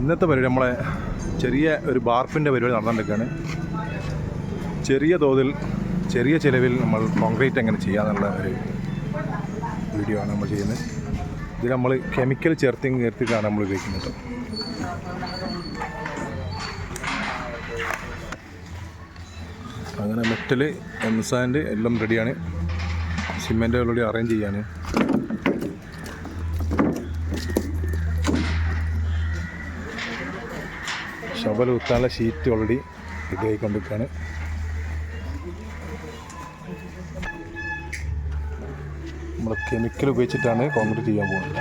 ഇന്നത്തെ പരിപാടി നമ്മളെ ചെറിയ ഒരു ബാർപ്പിന്റെ പരിപാടി നടന്നുകൊണ്ടിരിക്കുകയാണ്. ചെറിയ തോതിൽ ചെറിയ ചിലവിൽ നമ്മൾ കോൺക്രീറ്റ് എങ്ങനെ ചെയ്യാമെന്നുള്ള ഒരു വീഡിയോ ആണ് നമ്മൾ ചെയ്യുന്നത്. ഇതിൽ നമ്മൾ കെമിക്കൽ ചേർത്തി ചേർത്തിട്ടാണ് നമ്മൾ ഉപയോഗിക്കുന്നത് അങ്ങനെ മെറ്റൽ എംസാൻഡ് എല്ലാം റെഡിയാണ് സിമെന്റ് ഓൾറെഡി അറേഞ്ച് ചെയ്യാണ് ശബൽ കുത്താനുള്ള ഷീറ്റ് ഓൾറെഡി റെഡി ആയിക്കൊണ്ടിരിക്കുകയാണ് നമ്മൾ കെമിക്കൽ ഉപയോഗിച്ചിട്ടാണ് കോൺക്രീറ്റ് ചെയ്യാൻ പോകുന്നത്.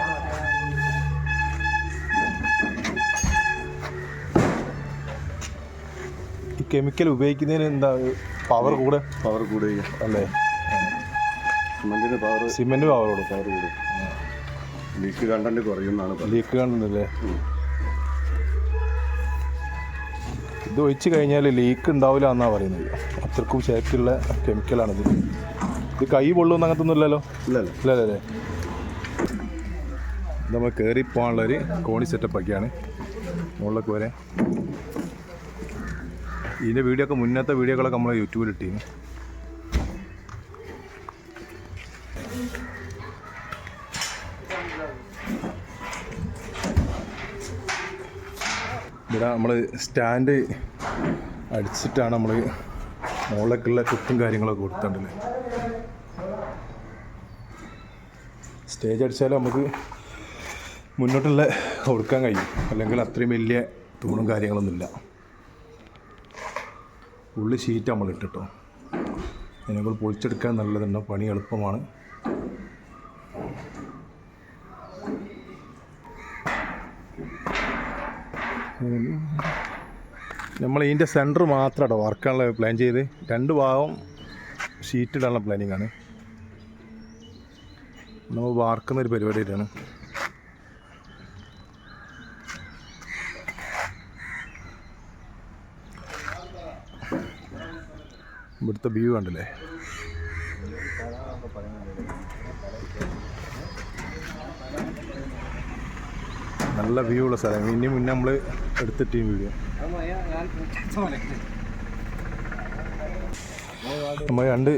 ഈ കെമിക്കൽ ഉപയോഗിക്കുന്നതിന് എന്താ പവർ കൂടെ? പവർ കൂടെ. അല്ലേ? സിമെന്റിന് പവർ സിമെന്റ് പവർ കൂടും പവർ കൂടും. ലീക്ക് കണ്ടന്റ് കുറയുന്നതാണ് ലീക്ക് കാണുന്നില്ലേ ഇത് ഒഴിച്ച് കഴിഞ്ഞാൽ ലീക്ക് ഉണ്ടാവില്ല എന്നാണ് പറയുന്നത്. അത്രക്കും സേഫ്റ്റിയുള്ള കെമിക്കലാണിത് ഇത് കൈ പൊള്ളുന്ന അങ്ങനത്തെ ഒന്നും ഇല്ലല്ലോ? ഇല്ലല്ലോ. ഇല്ല അല്ലേ നമ്മൾ കയറി പോകാനുള്ളൊരു കോണി സെറ്റപ്പ് ഒക്കെയാണ്. മുകളിലൊക്കെ വരെ. ഇതിന്റെ വീഡിയോ ഒക്കെ മുന്നത്തെ വീഡിയോകളൊക്കെ നമ്മൾ യൂട്യൂബിൽ ഇട്ടിരുന്നു ഇവിടെ നമ്മൾ സ്റ്റാൻഡ് അടിച്ചിട്ടാണ് നമ്മൾ മുകളിലേക്കുള്ള കുത്തും കാര്യങ്ങളൊക്കെ കൊടുത്തിട്ടുണ്ടല്ലേ? സ്റ്റേജ് അടിച്ചാൽ നമുക്ക് മുന്നോട്ടുള്ള കൊടുക്കാൻ കഴിയും. അല്ലെങ്കിൽ അത്രയും വലിയ തൂണും കാര്യങ്ങളൊന്നുമില്ല ഉള്ളി ഷീറ്റ് നമ്മൾ ഇട്ടിട്ടോ. അതിനെ പൊളിച്ചെടുക്കാൻ നല്ലതുണ്ട്? പണി എളുപ്പമാണ്. നമ്മൾ ഇതിന്റെ സെന്റർ മാത്രമാണ് വർക്കാണല്ലോ പ്ലാൻ ചെയ്ത് രണ്ട് ഭാഗം ഷീറ്റ് ഇടാനുള്ള പ്ലാനിങ് ആണ്. നമ്മൾ വാർക്കുന്ന ഒരു ആണ് ഇവിടുത്തെ വ്യൂ കണ്ടില്ലേ? നല്ല വ്യൂ ഉള്ള സ്ഥലം. ഇനി മുന്നേ നമ്മൾ എടുത്തിട്ട് വീഡിയോ നമ്മൾ രണ്ട്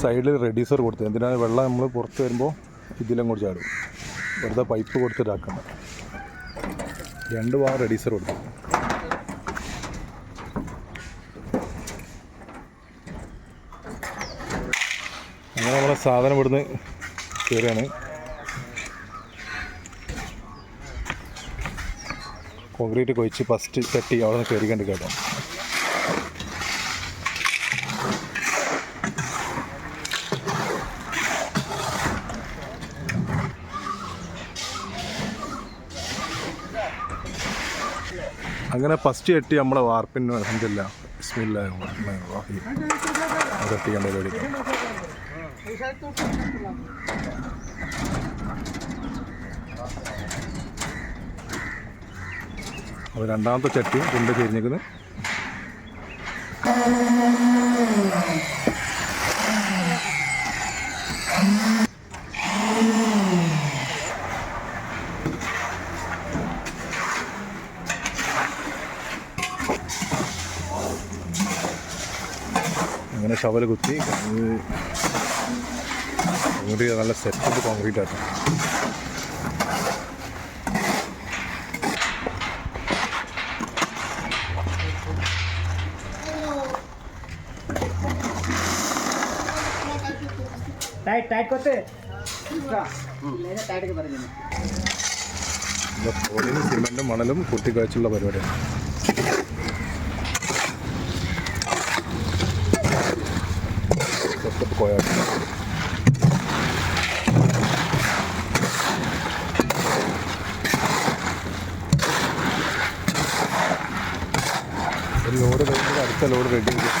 സൈഡിൽ റെഡ്യൂസർ കൊടുത്തത് എന്തിനാണ് വെള്ളം നമ്മൾ പുറത്ത് വരുമ്പോൾ ഇതിലും കൂടി ചാടും. വെറുതെ പൈപ്പ് കൊടുത്തിട്ടാക്കണം രണ്ട് ഭാഗം റെഡ്യൂസർ കൊടുത്തു. അങ്ങനെ നമ്മളെ സാധനം ഇവിടുന്ന് കയറുകയാണ് കോൺക്രീറ്റ് കൊഴിച്ച് ഫസ്റ്റ് ചട്ടി അവിടെ നിന്ന് കയറി കണ്ട് കേട്ടോ. അങ്ങനെ ഫസ്റ്റ് കെട്ടി നമ്മളെ വാർപ്പിന് അലഹമില്ല ബിസ്മില്ല അപ്പോൾ രണ്ടാമത്തെ ചട്ടി കൊണ്ട് ചെരിഞ്ഞിരിക്കുന്നത് അങ്ങനെ ഷവൽ കുത്തി കോൺക്രീറ്റ് നല്ല സെറ്റപ്പ് കോൺക്രീറ്റ് ആട്ടോ টাইট টাইট করতে টাইট പറഞ്ഞു റോഡിന് സിമെൻറ്റും മണലും കുത്തിക്കാഴ്ചയുള്ള പരിപാടിയാണ് സെറ്റപ്പ് കോയാട്ട് ഒരു ലോഡ് കഴിഞ്ഞിട്ട് അടുത്ത ലോഡ് റെഡി ചെയ്ത്